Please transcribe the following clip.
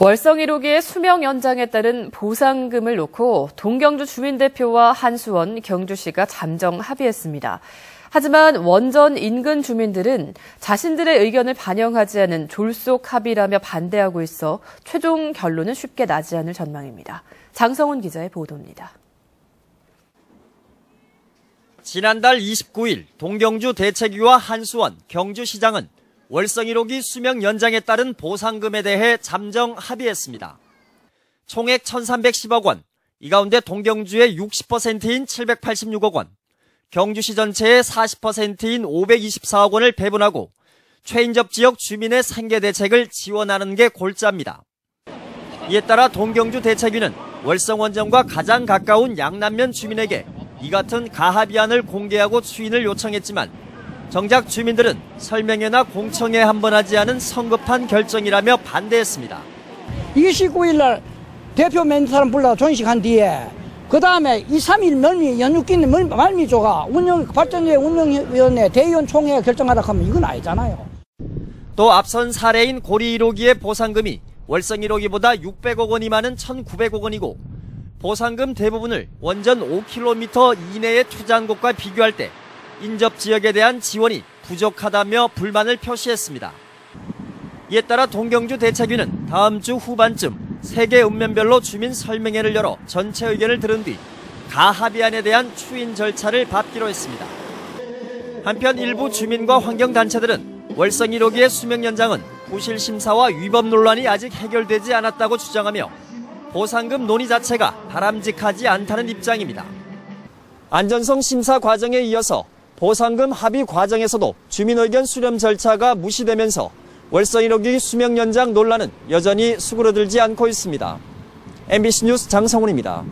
월성 1호기의 수명 연장에 따른 보상금을 놓고 동경주 주민대표와 한수원 경주시가 잠정 합의했습니다. 하지만 원전 인근 주민들은 자신들의 의견을 반영하지 않은 졸속 합의라며 반대하고 있어 최종 결론은 쉽게 나지 않을 전망입니다. 장성훈 기자의 보도입니다. 지난달 29일 동경주 대책위와 한수원 경주시장은 월성 1호기 수명 연장에 따른 보상금에 대해 잠정 합의했습니다. 총액 1,310억 원, 이 가운데 동경주의 60%인 786억 원, 경주시 전체의 40%인 524억 원을 배분하고 최인접 지역 주민의 생계 대책을 지원하는 게 골자입니다. 이에 따라 동경주 대책위는 월성 원전과 가장 가까운 양남면 주민에게 이 같은 가합의안을 공개하고 추인을 요청했지만 정작 주민들은 설명회나 공청회 한 번 하지 않은 성급한 결정이라며 반대했습니다. 29일 날 대표 몇 사람 불러 존식한 뒤에 그 다음에 2, 3일 멀미 연휴 끼는 말미조가 운영 발전계 운영위원회 대의원 총회 결정하라 하면 이건 아니잖아요. 또 앞선 사례인 고리 1호기의 보상금이 월성 1호기보다 600억 원이 많은 1,900억 원이고 보상금 대부분을 원전 5km 이내에 투자한 곳과 비교할 때 인접 지역에 대한 지원이 부족하다며 불만을 표시했습니다. 이에 따라 동경주 대책위는 다음 주 후반쯤 세개 읍면별로 주민 설명회를 열어 전체 의견을 들은 뒤 가합의안에 대한 추인 절차를 밟기로 했습니다. 한편 일부 주민과 환경단체들은 월성 1호기의 수명 연장은 부실 심사와 위법 논란이 아직 해결되지 않았다고 주장하며 보상금 논의 자체가 바람직하지 않다는 입장입니다. 안전성 심사 과정에 이어서 보상금 합의 과정에서도 주민 의견 수렴 절차가 무시되면서 월성 1호기 수명 연장 논란은 여전히 수그러들지 않고 있습니다. MBC 뉴스 장성훈입니다.